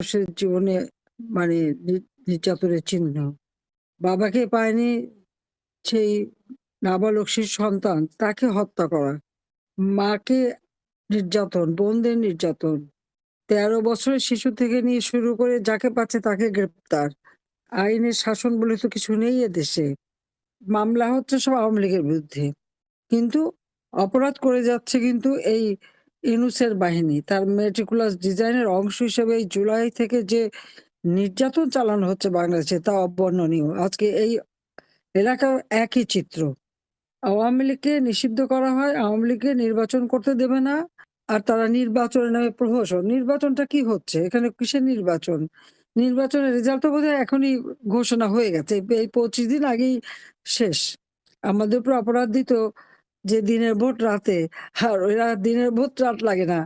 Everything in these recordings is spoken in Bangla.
মানুষের জীবনে মানে নির্যাতনের চিহ্ন। বাবাকে পায়নি সেই নাবালক সন্তান, তাকে হত্যা করা। মাকে নির্যাতন, বোনদের নির্যাতন। তেরো বছরের শিশু থেকে নিয়ে শুরু করে যাকে পাচ্ছে তাকে গ্রেপ্তার। আইনের শাসন বলে তো কিছু নেই দেশে মামলা হচ্ছে সব আওয়ামী লীগের বিরুদ্ধে। কিন্তু অপরাধ করে যাচ্ছে কিন্তু এই ইনুসের বাহিনী। তার মেটিকুলাস ডিজাইনের অংশ হিসেবে এই জুলাই থেকে যে নির্যাতন চালানো হচ্ছে বাংলাদেশে, তা অবর্ণনীয়। আজকে এই এলাকার একই চিত্র। আওয়ামী লীগকে নিষিদ্ধ করা হয়, আওয়ামী লীগকে নির্বাচন করতে দেবে না, আর তারা নির্বাচনের নামে প্রহসন। নির্বাচনটা কি হচ্ছে? এখানে কিসের নির্বাচন? নির্বাচনের রেজাল্ট তো বোধহয় এখনই ঘোষণা হয়ে গেছে। এই- পঁচিশ দিন আগেই শেষ। আমাদের উপর অপরাধ দিত যে দিনের ভোট রাতে, আর এরা দিনের ভোট রাত লাগে না।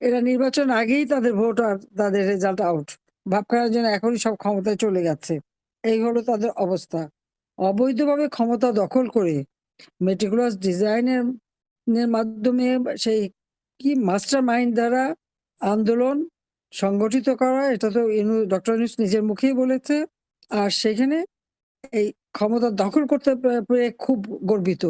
এরা নির্বাচন আগেই তাদের ভোট আর তাদের রেজাল্ট আউট ভাব করার জন্য এখনই সব ক্ষমতায় চলে যাচ্ছে এই হলো তাদের অবস্থা। অবৈধভাবে ক্ষমতা দখল করে মেটিকুলাস ডিজাইনের মাধ্যমে সেই কি মাস্টার মাইন্ড দ্বারা আন্দোলন সংগঠিত করা, এটা তো ডক্টর ইউনুস নিজের মুখেই বলেছে। আর সেখানে এই ক্ষমতা দখল করতে পেরে খুব গর্বিত।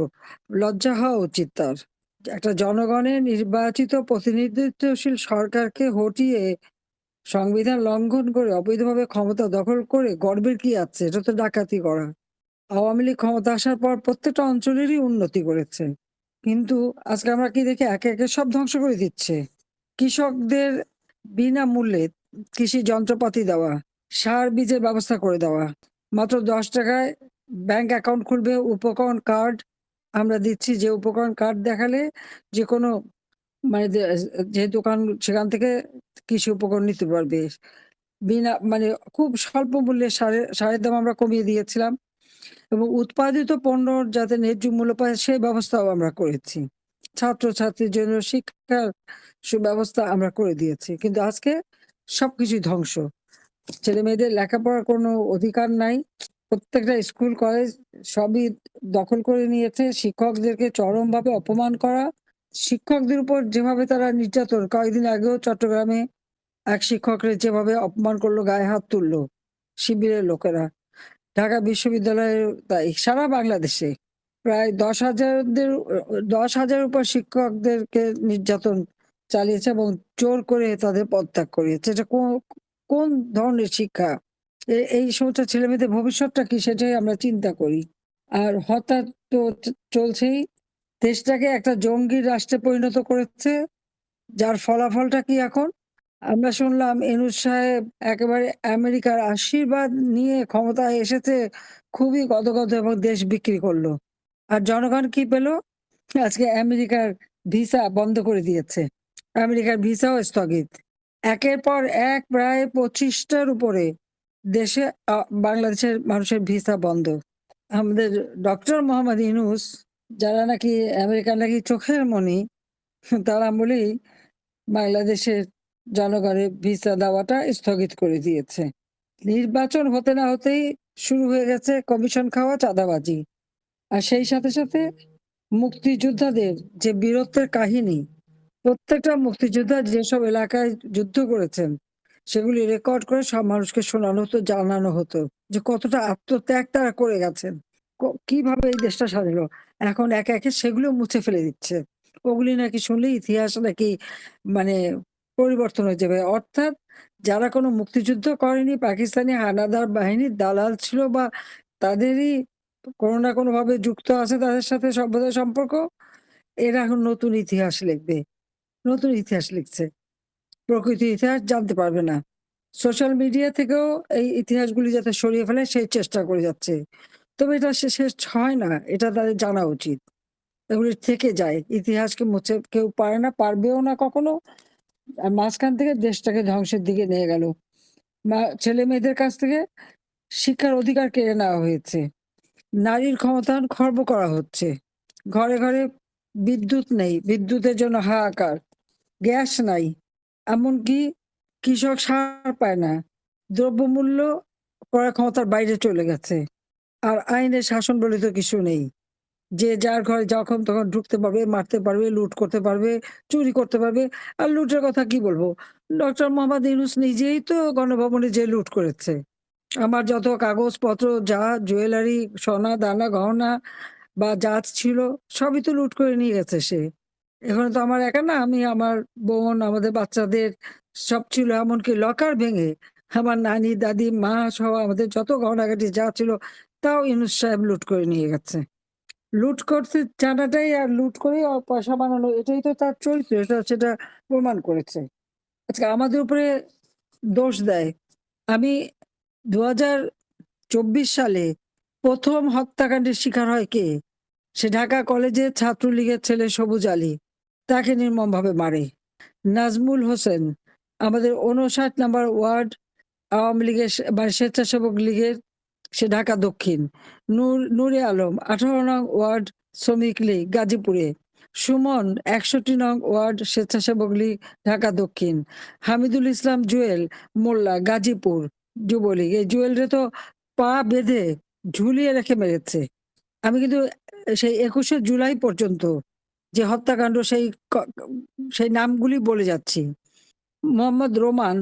লজ্জা হওয়া উচিত তার। একটা জনগণের নির্বাচিত প্রতিনিধিত্বশীল সরকারকে হটিয়ে সংবিধান লঙ্ঘন করে অবৈধভাবে ক্ষমতা দখল করে গর্বের কি আছে? এটা তো ডাকাতি করা। আওয়ামী লীগ ক্ষমতা আসার পর প্রত্যেকটা অঞ্চলেরই উন্নতি করেছে। কিন্তু আজকে আমরা কি দেখি? একে একে সব ধ্বংস করে দিচ্ছে। কৃষকদের বিনামূল্যে কৃষি যন্ত্রপাতি দেওয়া, সার বীজের ব্যবস্থা করে দেওয়া মাত্র দশ টাকায় ব্যাংক অ্যাকাউন্ট খুলবে, উপকরণ কার্ড আমরা দিচ্ছি। যে উপকরণ কার্ড দেখালে যে কোনো মানে যে দোকান সেখান থেকে কৃষি উপকরণ নিতে পারবে। বিনা মানে খুব স্বল্প মূল্যে সারের সারের দাম আমরা কমিয়ে দিয়েছিলাম এবং উৎপাদিত পণ্য যাতে ন্যায্য মূল্য পায় সেই ব্যবস্থাও আমরা করেছি। ছাত্রছাত্রীর জন্য শিক্ষার সুব্যবস্থা আমরা করে দিয়েছি। কিন্তু আজকে সবকিছুই ধ্বংস। ছেলে মেয়েদের লেখাপড়ার কোনো অধিকার নাই। প্রত্যেকটা স্কুল, কলেজ সবই দখল করে নিয়েছে। শিক্ষকদেরকে চরমভাবে অপমান করা। শিক্ষকদের উপর যেভাবে তারা নির্যাতন, কয়েকদিন আগেও চট্টগ্রামে এক শিক্ষকরা যেভাবে অপমান করল, গায়ে হাত তুললো শিবিরের লোকেরা। ঢাকা বিশ্ববিদ্যালয়ের তাই সারা বাংলাদেশে প্রায় দশ হাজারদের, দশ হাজার উপর শিক্ষকদেরকে নির্যাতন চালিয়েছে এবং জোর করে তাদের পদত্যাগ করিয়েছে এটা কোন ধরনের শিক্ষা? এই সমস্ত ছেলে মেয়েদের ভবিষ্যৎটা কি সেটাই আমরা চিন্তা করি। আর হঠাৎ তো চলছেই। দেশটাকে একটা জঙ্গি রাষ্ট্রে পরিণত করেছে, যার ফলাফলটা কি এখন? আমরা শুনলাম এনুস সাহেব একেবারে আমেরিকার আশীর্বাদ নিয়ে ক্ষমতায় এসেছে, খুবই গদগদ এবং দেশ বিক্রি করল। আর জনগণ কি পেল? আজকে আমেরিকার ভিসা বন্ধ করে দিয়েছে। আমেরিকার ভিসাও স্থগিত। একের পর এক প্রায় পঁচিশটার উপরে দেশে বাংলাদেশের মানুষের ভিসা বন্ধ। আমাদের ডক্টর মোহাম্মদ ইনুস যারা নাকি আমেরিকার নাকি চোখের মনি তারা বলেই বাংলাদেশের জনগণের ভিসা দেওয়াটা স্থগিত করে দিয়েছে। নির্বাচন হতে না হতেই শুরু হয়ে গেছে কমিশন খাওয়া চাঁদাবাজি। আর সেই সাথে সাথে মুক্তিযোদ্ধাদের যে বীরত্বের কাহিনী প্রত্যেকটা মুক্তিযোদ্ধা যেসব এলাকায় যুদ্ধ করেছেন, সেগুলি রেকর্ড করে সব মানুষকে শোনানো হতো, জানানো হতো যে কতটা আত্মত্যাগ তারা করে গেছেন। কীভাবে এই দেশটা স্বাধীন এখন একে একে সেগুলো মুছে ফেলে দিচ্ছে। ওগুলি নাকি শুনলে ইতিহাস নাকি মানে পরিবর্তন হয়ে যাবে। অর্থাৎ যারা কোনো মুক্তিযুদ্ধ করেনি, পাকিস্তানি হানাদার বাহিনীর দালাল ছিল বা তাদেরই কোনো না কোনো ভাবে যুক্ত আছে তাদের সাথে সভ্যতার সম্পর্ক, এরা এখন নতুন ইতিহাস লিখবে। নতুন ইতিহাস লিখছে। প্রকৃত ইতিহাস জানতে পারবে না। সোশ্যাল মিডিয়া থেকেও এই ইতিহাসগুলি যাতে সরিয়ে ফেলে, সেই চেষ্টা করে যাচ্ছে। তবে এটা শেষ হয় না, এটা তাদের জানা উচিত। এগুলি থেকে যায়। ইতিহাসকে মুছে, কেউ পারে না, পারবেও না কখনো। আর মাঝখান থেকে দেশটাকে ধ্বংসের দিকে নিয়ে গেল। মা, ছেলে মেয়েদের কাছ থেকে শিক্ষার অধিকার কেড়ে নেওয়া হয়েছে। নারীর ক্ষমতায়ন খর্ব করা হচ্ছে। ঘরে ঘরে বিদ্যুৎ নেই, বিদ্যুতের জন্য হাহাকার। গ্যাস নাই এমনকি কৃষক সার পায় না দ্রব্যমূল্য ক্রয় ক্ষমতার বাইরে চলে গেছে আর আইনের শাসন বলে তো কিছু নেই যে যার ঘরে যখন তখন ঢুকতে পারবে, মারতে পারবে, লুট করতে পারবে, চুরি করতে পারবে। আর লুটের কথা কি বলব ডক্টর মোহাম্মদ ইউনুস নিজেই তো গণভবনে যেয়ে লুট করেছে। আমার যত কাগজপত্র যা জুয়েলারি, সোনা, দানা, গহনা বা যা ছিল সবই তো লুট করে নিয়ে গেছে সে। এখানে তো আমার একা না, আমি আমার বোন, আমাদের বাচ্চাদের সব ছিল এমনকি লকার ভেঙে আমার নানি, দাদি, মা সহ আমাদের যত গহনাগাটি যা ছিল তাও ইউনুস সাহেব লুট করে নিয়ে গেছে। লুট করতে জানাটাই আর লুট করে পয়সা বানানো এটাই তো তার চরিত্র। এটা সেটা প্রমাণ করেছে। আজকে আমাদের উপরে দোষ দেয়। আমি ২০২৪ সালে প্রথম হত্যাকাণ্ডের শিকার হয় কে? সে ঢাকা কলেজের ছাত্রলীগের ছেলে সবুজ আলী। তাকে নির্মমভাবে মারে। নাজমুল হোসেন, আমাদের ৫৯ নাম্বার ওয়ার্ড, আওয়ামী লীগের মানে স্বেচ্ছাসেবক লীগের, সে ঢাকা দক্ষিণ। নূর, নূরে আলম ১৮ নং ওয়ার্ড, শ্রমিক লীগ, গাজীপুরে। সুমন ৬১ নং ওয়ার্ড, স্বেচ্ছাসেবক লীগ, ঢাকা দক্ষিণ। হামিদুল ইসলাম জুয়েল, মোল্লা, গাজীপুর, যুবলীগ। এই জুয়েলরে তো পা বেঁধে ঝুলিয়ে রেখে মেরেছে। আমি কিন্তু সেই ২১শে জুলাই পর্যন্ত যে হত্যাকাণ্ড সেই সেই নামগুলি বলে যাচ্ছি। মোহাম্মদ রোমান,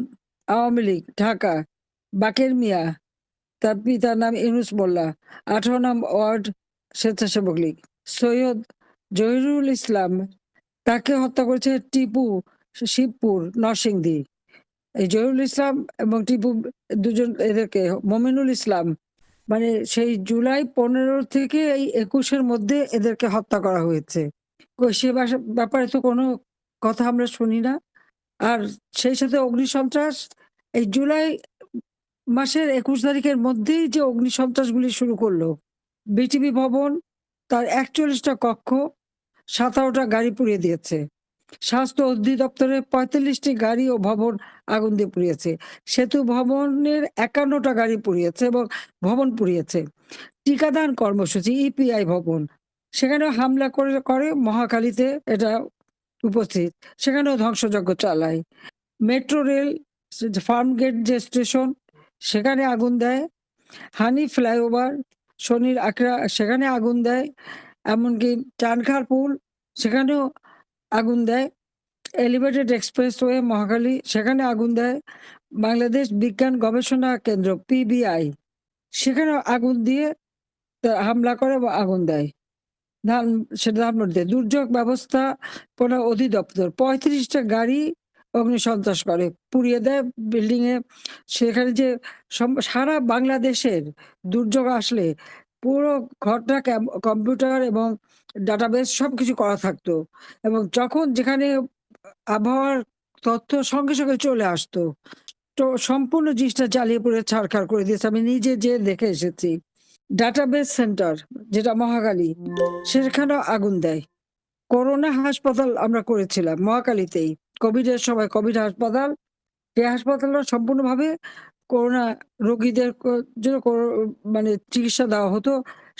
আওয়ামী লীগ, ঢাকা। বাকের মিয়া, তার পিতার নাম ইউনুস মোল্লা, আঠারো নাম ওয়ার্ড স্বেচ্ছাসেবক লীগ। সৈয়দ জহিরুল ইসলাম তাকে হত্যা করেছে টিপু, শিবপুর, নরসিংদী। এই জহিরুল ইসলাম এবং টিপু দুজন এদেরকে, মমিনুল ইসলাম মানে সেই জুলাই ১৫ থেকে এই একুশের মধ্যে এদেরকে হত্যা করা হয়েছে। সে ব্যাপারে তো কোনো কথা আমরা শুনি না। আর সেই সাথে অগ্নিসন্ত্রাস, এই জুলাই মাসের ২১ তারিখের মধ্যেই যে অগ্নিসন্ত্রাসগুলি শুরু করল। বিটিভি ভবন তার একচল্লিশটা কক্ষ সাতারোটা গাড়ি পুড়িয়ে দিয়েছে। স্বাস্থ্য অধিদপ্তরে ৪৫ টি গাড়ি ও ভবন আগুন দিয়ে পুড়িয়েছে। সেতু ভবনের একান্নটা গাড়ি পুড়িয়েছে এবং ভবন পুড়িয়েছে। টিকাদান কর্মসূচি, ইপিআই ভবন সেখানেও হামলা করে করে মহাকালীতে এটা উপস্থিত। সেখানেও ধ্বংসযজ্ঞ চালায়। মেট্রো রেল, ফার্মগেট যে স্টেশন, সেখানে আগুন দেয়। হানি ফ্লাইওভার, শনির আখড়া, সেখানে আগুন দেয়। এমনকি চানখার পুল, সেখানেও আগুন দেয়। এলিভেটেড এক্সপ্রেসওয়ে মহাকালী সেখানে আগুন দেয়। বাংলাদেশ বিজ্ঞান গবেষণা কেন্দ্র, পিবিআই, সেখানেও আগুন দিয়ে হামলা করে আগুন দেয়। ধান সেটা ধানমন্ডিতে দুর্যোগ ব্যবস্থাপনা অধিদপ্তর ৩৫ টা গাড়ি অগ্নিসন্ত্রাস করে। পুড়িয়ে দেয় বিল্ডিং এ সেখানে যে সারা বাংলাদেশের দুর্যোগ আসলে পুরো ঘরটা কম্পিউটার এবং ডাটাবেস সবকিছু করা থাকতো। এবং যখন যেখানে আবহাওয়ার তথ্য সঙ্গে, সঙ্গে চলে আসতো। তো সম্পূর্ণ জিনিসটা জ্বালিয়ে পুড়িয়ে ছারখার করে দিয়েছে। আমি নিজে যেয়ে দেখে এসেছি। ডাটাবেস সেন্টার যেটা মহাকালী সেখানেও আগুন দেয়। করোনা হাসপাতাল আমরা করেছিলাম মহাখালীতেই। কোভিডের সময় কোভিড হাসপাতাল। যে হাসপাতালটা সম্পূর্ণভাবে করোনা রোগীদের জন্য মানে চিকিৎসা দেওয়া হতো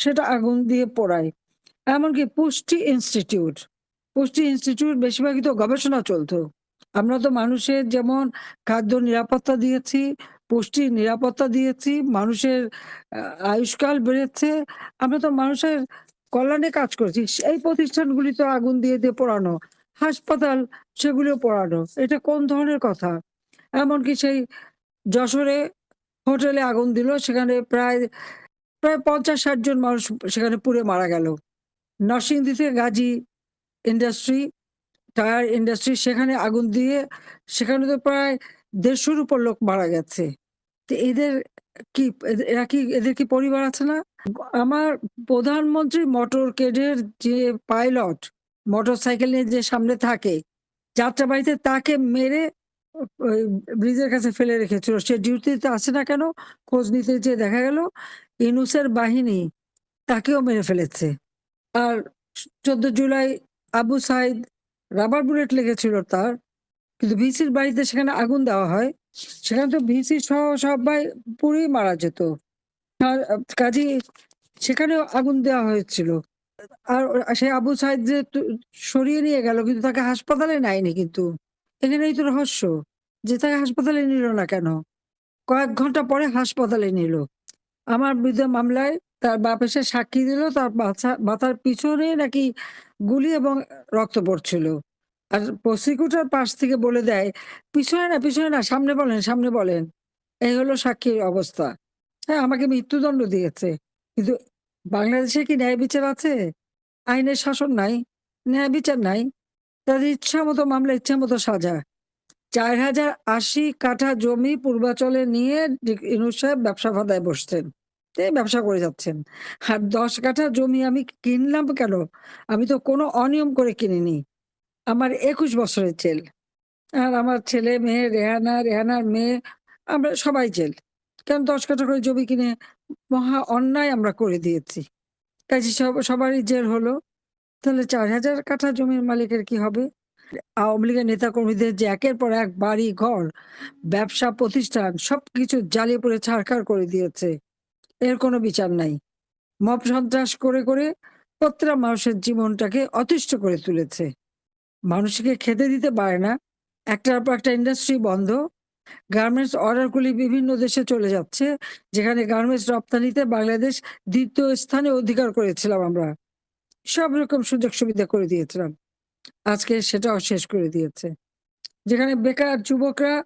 সেটা আগুন দিয়ে পোড়ায়। এমনকি পুষ্টি ইনস্টিটিউট, পুষ্টি ইনস্টিটিউট বেশিরভাগই তো গবেষণা চলতো। আমরা তো মানুষের যেমন খাদ্য নিরাপত্তা দিয়েছি, পুষ্টির নিরাপত্তা দিয়েছি, মানুষের আয়ুষ্কাল বেড়েছে। আমরা তো মানুষের কল্যাণে কাজ করেছি। সেই প্রতিষ্ঠানগুলি তো আগুন দিয়ে, দিয়ে পড়ানো হাসপাতাল সেগুলিও পড়ানো এটা কোন ধরনের কথা? এমনকি সেই যশোরে হোটেলে আগুন দিল সেখানে প্রায়, প্রায় ৫০-৬০ জন মানুষ সেখানে পুড়ে মারা গেল। নরসিংদীতে গাজী ইন্ডাস্ট্রি, টায়ার ইন্ডাস্ট্রি সেখানে আগুন দিয়ে সেখানে তো প্রায় ১৫০ র উপর লোক মারা গেছে। তো এদের কি এরা কি এদের কি পরিবার আছে না? আমার প্রধানমন্ত্রী মোটরকেডের যে পাইলট মোটরসাইকেল নিয়ে যে সামনে থাকে, যাত্রাবাড়ীতে তাকে মেরে ব্রিজের কাছে ফেলে রেখেছিল। সে ডিউটিতে আছে না কেন? খোঁজ নিতে যেয়ে দেখা গেল ইনুসের বাহিনী তাকেও মেরে ফেলেছে। আর ১৪ July Abu Sayeed rubber bullet লেগেছিল তার। কিন্তু ভিসির বাড়িতে সেখানে আগুন দেওয়া হয়। সেখানে তো ভিসি সহ সবাই পুড়েই মারা যেত। কাজেই সেখানেও আগুন দেওয়া হয়েছিল। আর সেই আবু সাইদ যে সরিয়ে নিয়ে গেল, কিন্তু তাকে হাসপাতালে নেয়নি কিন্তু। এখানেই তো রহস্য যে তাকে হাসপাতালে নিল না কেন? কয়েক ঘণ্টা পরে হাসপাতালে নিল। আমার বিরুদ্ধে মামলায় তার বাপ এসে সাক্ষী দিল, তার বাছা, মাথার পিছনে নাকি গুলি এবং রক্ত পড়ছিল। আর প্রসিকিউটর পাশ থেকে বলে দেয়, "পিছনে না, পিছনে না, সামনে বলেন, সামনে বলেন।" এই হলো সাক্ষীর অবস্থা। হ্যাঁ, আমাকে মৃত্যুদণ্ড দিয়েছে। কিন্তু বাংলাদেশে কি ন্যায় বিচার আছে? আইনের শাসন নাই, ন্যায় বিচার নাই। তাদের ইচ্ছা মতো মামলা, ইচ্ছা মতো সাজা। ৪,০৮০ কাঠা জমি পূর্বাচলে নিয়ে ইউনূস সাহেব ব্যবসা ফাঁদায় বসছেন। ব্যবসা করে যাচ্ছেন। আর ১০ কাঠা জমি আমি কিনলাম কেন? আমি তো কোনো অনিয়ম করে কিনিনি। আমার ২১ বছরের জেল। আর আমার ছেলে-মেয়ে, রেহানা, রেহানার মেয়ে, আমরা সবাই জেল। কারণ ১০ কাঠা করে জমি কিনে মহা অন্যায় আমরা করে দিয়েছি। কাজেই সব সবারই জেল হলো। তাহলে ৪,০০০ কাঠা জমির মালিকের কি হবে? আওয়ামী লীগের নেতাকর্মীদের যে একের পর এক বাড়ি, ঘর, ব্যবসা প্রতিষ্ঠান সবকিছু জ্বালিয়ে পুড়ে ছারখার করে দিয়েছে। এর কোনো বিচার নাই। মব সন্ত্রাস করে, করে প্রত্যেকটা মানুষের জীবনটাকে অতিষ্ঠ করে তুলেছে। মানুষকে খেতে দিতে পারে না। একটার পর একটা ইন্ডাস্ট্রি বন্ধ। গার্মেন্টস অর্ডারগুলি বিভিন্ন দেশে চলে যাচ্ছে। যেখানে গার্মেন্টস রপ্তানিতে বাংলাদেশ দ্বিতীয় স্থানে অধিকার করেছিলাম আমরা। সব রকম সুযোগ সুবিধা করে দিয়েছিলাম। আজকে সেটাও শেষ করে দিয়েছে। যেখানে বেকার যুবকরা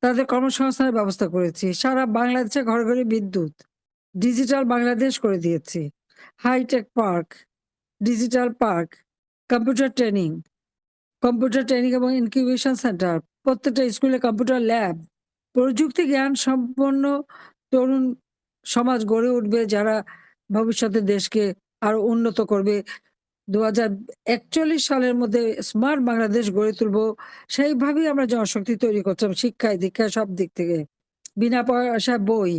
তাদের কর্মসংস্থানের ব্যবস্থা করেছি। সারা বাংলাদেশে ঘরে, ঘরে বিদ্যুৎ। ডিজিটাল বাংলাদেশ করে দিয়েছি। Hi-tech park, digital park, computer training, computer training এবং ইনকিউবেশন সেন্টার, প্রত্যেকটা স্কুলে কম্পিউটার ল্যাব, প্রযুক্তি জ্ঞান সম্পন্ন তরুণ সমাজ গড়ে উঠবে যারা ভবিষ্যতে দেশকে আরও উন্নত করবে। ২০৪১ সালের মধ্যে স্মার্ট বাংলাদেশ গড়ে তুলব। সেইভাবেই আমরা জনশক্তি তৈরি করছিলাম শিক্ষায়, দীক্ষায় সব দিক থেকে। বিনা পয়সায় বই,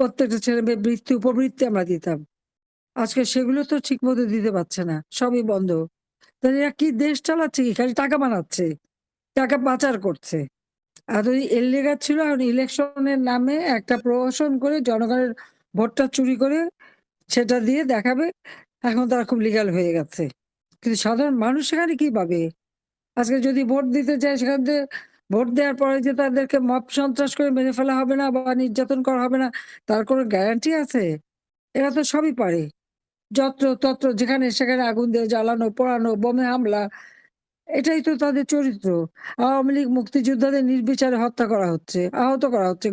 প্রত্যেকটা ছেলে মেয়ে বৃত্তি, উপবৃত্তি আমরা দিতাম। আজকে সেগুলো তো ঠিক মতো দিতে পারছে না। সবই বন্ধ। তাহলে এরা কি দেশ চালাচ্ছে কি? খালি টাকা বানাচ্ছে। টাকা পাচার করছে। এতদিন এললেগা ছিল এখন ইলেকশনের নামে একটা প্রহসন করে জনগণের ভোটটা চুরি করে সেটা দিয়ে দেখাবে এখন তারা খুব লিগ্যাল হয়ে গেছে। কিন্তু সাধারণ মানুষ সেখানে কি পাবে? আজকে যদি ভোট দিতে চায়, সেখান থেকে ভোট দেওয়ার পরে যে তাদেরকে মব সন্ত্রাস করে মেরে ফেলা হবে না বা নির্যাতন করা হবে না, তার কোনো গ্যারান্টি আছে? এরা তো সবই পারে। যত্র-তত্র যেখানে সেখানে আগুন দিয়ে জ্বালানো, পোড়ানো, বোমে হামলা এটাই তো তাদের চরিত্র। আওয়ামী লীগ মুক্তিযোদ্ধাদের নির্বিচারে হত্যা করা হচ্ছে, আহত করা হচ্ছে।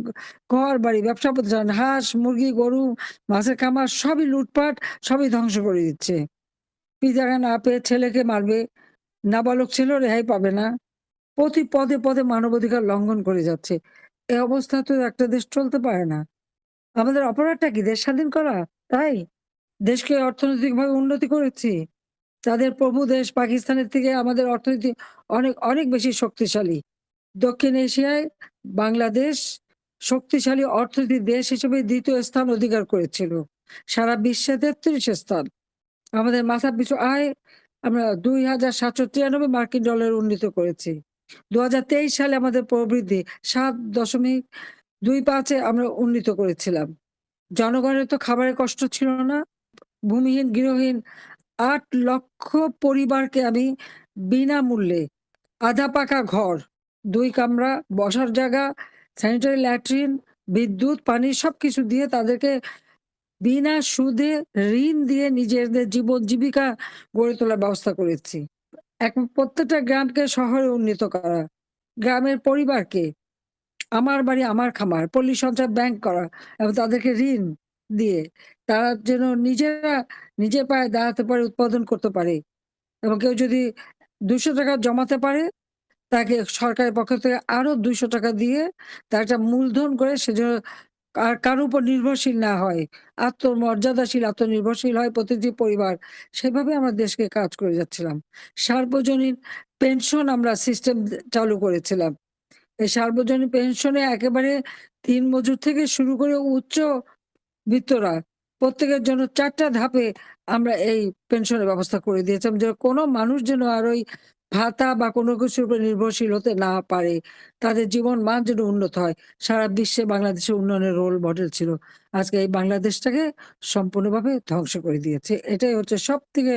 ঘর-বাড়ি, ব্যবসা প্রতিষ্ঠান, হাঁস, মুরগি, গরু, মাছের খামার সবই লুটপাট, সবই ধ্বংস করে দিচ্ছে। পিতাকে না পেয়ে ছেলেকে মারবে, নাবালক ছিল রেহাই পাবে না। প্রতি পদে, পদে মানবাধিকার লঙ্ঘন করে যাচ্ছে। এ অবস্থা তো একটা দেশ চলতে পারে না। আমাদের অপরাধটা কি? দেশ স্বাধীন করা? তাই? দেশকে অর্থনৈতিকভাবে উন্নতি করেছি। তাদের প্রভু দেশ পাকিস্তানের থেকে আমাদের অর্থনীতি অনেক, অনেক বেশি শক্তিশালী। দক্ষিণ এশিয়ায় বাংলাদেশ শক্তিশালী অর্থনীতির দেশ হিসেবে দ্বিতীয় স্থান অধিকার করেছিল। সারা বিশ্বে ৩৩ স্থান। আমাদের মাথাপিছু আয় আমরা ২,৭৯৩ মার্কিন ডলার উন্নীত করেছি। ২০২৩ সালে আমাদের প্রবৃদ্ধি ৭.25 এ আমরা উন্নীত করেছিলাম। জনগণের তো খাবারের কষ্ট ছিল না। ভূমিহীন, গৃহহীন আট লক্ষ পরিবারকে আমি বিনামূল্যে আধা পাকা ঘর, দুই কামরা, বসার জায়গা, স্যানিটারি ল্যাট্রিন, বিদ্যুৎ, পানি সব কিছু দিয়ে তাদেরকে বিনা সুদে ঋণ দিয়ে নিজেদের জীবন জীবিকা গড়ে তোলার ব্যবস্থা করেছি। এক প্রত্যেকটা গ্রামকে শহরে উন্নীত করা। গ্রামের পরিবারকে আমার বাড়ি আমার খামার, পল্লী সঞ্চয় ব্যাংক করা এবং তাদেরকে ঋণ দিয়ে তারা যেন নিজেরা নিজের পায়ে দাঁড়াতে পারে, উৎপাদন করতে পারে। এবং কেউ যদি ৳২০০ জমাতে পারে তাকে সরকারের পক্ষ থেকে আরও ৳২০০ দিয়ে তার একটা মূলধন করে সে যেন আর কারও উপর নির্ভরশীল না হয়। আত্মমর্যাদাশীল, আত্মনির্ভরশীল হয় প্রতিটি পরিবার। সেভাবে আমরা দেশকে কাজ করে যাচ্ছিলাম। সার্বজনীন পেনশন আমরা সিস্টেম চালু করেছিলাম। এই সার্বজনীন পেনশনে একেবারে দিনমজুর থেকে শুরু করে উচ্চবিত্তরা প্রত্যেকের জন্য ৪ টা ধাপে আমরা এই পেনশনের ব্যবস্থা করে দিয়েছিলাম যে কোনো মানুষ যেন আর ওই ভাতা বা কোনো কিছুর উপর নির্ভরশীল হতে না পারে। তাদের জীবন মান যেন উন্নত হয়। সারা বিশ্বে বাংলাদেশের উন্নয়নের রোল মডেল ছিল। আজকে এই বাংলাদেশটাকে সম্পূর্ণভাবে ধ্বংস করে দিয়েছে। এটাই হচ্ছে সব থেকে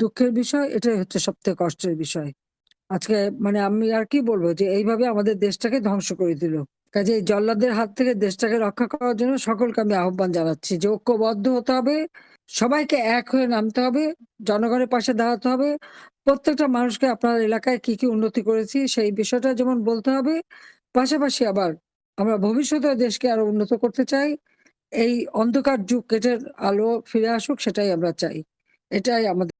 দুঃখের বিষয়, এটাই হচ্ছে সব থেকে কষ্টের বিষয়। আজকে মানে আমি আর কি বলব যে এইভাবে আমাদের দেশটাকে ধ্বংস করে দিল। কাজেই জল্লাদের হাত থেকে দেশটাকে রক্ষা করার জন্য সকলকে আমি আহ্বান জানাচ্ছি। যে ঐক্যবদ্ধ হতে হবে, সবাইকে এক হয়ে নামতে হবে, জনগণের পাশে দাঁড়াতে হবে। প্রত্যেকটা মানুষকে আপনার এলাকায় কি কি উন্নতি করেছি সেই বিষয়টা যেমন বলতে হবে, পাশাপাশি আবার আমরা ভবিষ্যতে দেশকে আরও উন্নত করতে চাই। এই অন্ধকার যুগ কেটে আলো ফিরে আসুক, সেটাই আমরা চাই। এটাই আমাদের